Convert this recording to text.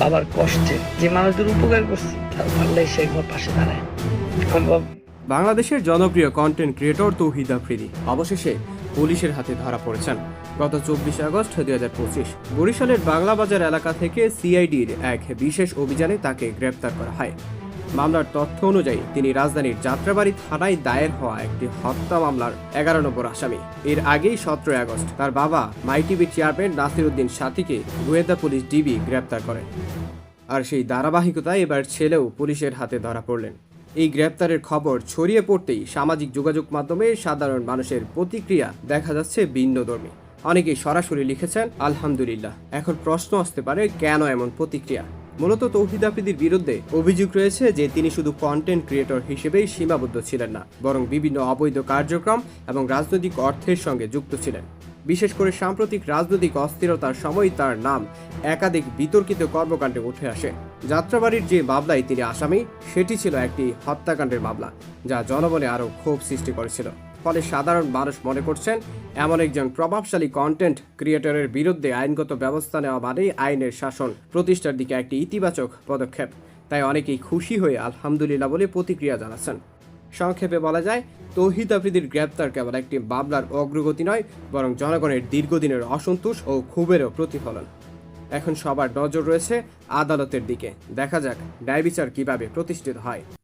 বাবার কষ্টে যে মানুষদের উপকার করছি তার পারলেই সে একবার পাশে দাঁড়ায়। বাংলাদেশের জনপ্রিয় কন্টেন্ট ক্রিয়েটর তৌহিদ আফ্রিদি অবশেষে পুলিশের হাতে ধরা পড়েছেন। গত চব্বিশে আগস্ট দুই হাজার পঁচিশ বরিশালের বাংলা বাজার এলাকা থেকে সিআইডির এক বিশেষ অভিযানে তাকে গ্রেপ্তার করা হয়। মামলার তথ্য অনুযায়ী তিনি রাজধানীর যাত্রাবাড়ি থানায় দায়ের হওয়া একটি হত্যা মামলার এগারো নম্বর আসামি। এর আগেই সতেরোই আগস্ট তার বাবা মাইটিভি চেয়ারম্যান নাসির উদ্দিন সাথীকে গোয়েন্দা পুলিশ ডিবি গ্রেপ্তার করে। আর সেই ধারাবাহিকতায় এবার ছেলেও পুলিশের হাতে ধরা পড়লেন। এই গ্রেপ্তারের খবর ছড়িয়ে পড়তেই সামাজিক যোগাযোগ মাধ্যমে সাধারণ মানুষের প্রতিক্রিয়া দেখা যাচ্ছে ভিন্নধর্মী অনেকেই সরাসরি লিখেছেন, আলহামদুলিল্লাহ। এখন প্রশ্ন আসতে পারে, কেন এমন প্রতিক্রিয়া? মূলত তৌহিদ আফ্রিদির বিরুদ্ধে অভিযোগ রয়েছে যে তিনি শুধু কন্টেন্ট ক্রিয়েটর হিসেবেই সীমাবদ্ধ ছিলেন না, বরং বিভিন্ন অবৈধ কার্যক্রম এবং রাজনৈতিক অর্থের সঙ্গে যুক্ত ছিলেন। বিশেষ করে সাম্প্রতিক রাজনৈতিক অস্থিরতার সময় তার নাম একাধিক বিতর্কিত কর্মকাণ্ডে উঠে আসে। যাত্রাবাড়ির যে মামলায় তিনি আসামি, সেটি ছিল একটি হত্যাকাণ্ডের মামলা, যা জনমনে আরও ক্ষোভ সৃষ্টি করেছিল। ফলে সাধারণ মানুষ মনে করছেন, এমন একজন প্রভাবশালী কন্টেন্ট ক্রিয়েটরের বিরুদ্ধে আইনগত ব্যবস্থা নেওয়া মানেই আইনের শাসন প্রতিষ্ঠার দিকে একটি ইতিবাচক পদক্ষেপ। তাই অনেকেই খুশি হয়ে আলহামদুলিল্লাহ বলে প্রতিক্রিয়া জানাচ্ছেন। সংক্ষেপে বলা যায়, তৌহিদ আফ্রিদির গ্রেপ্তার কেবল একটি মামলার অগ্রগতি নয়, বরং জনগণের দীর্ঘদিনের অসন্তোষ ও ক্ষোভেরও প্রতিফলন। এখন সবার নজর রয়েছে আদালতের দিকে। দেখা যাক, ন্যায় বিচার কীভাবে প্রতিষ্ঠিত হয়।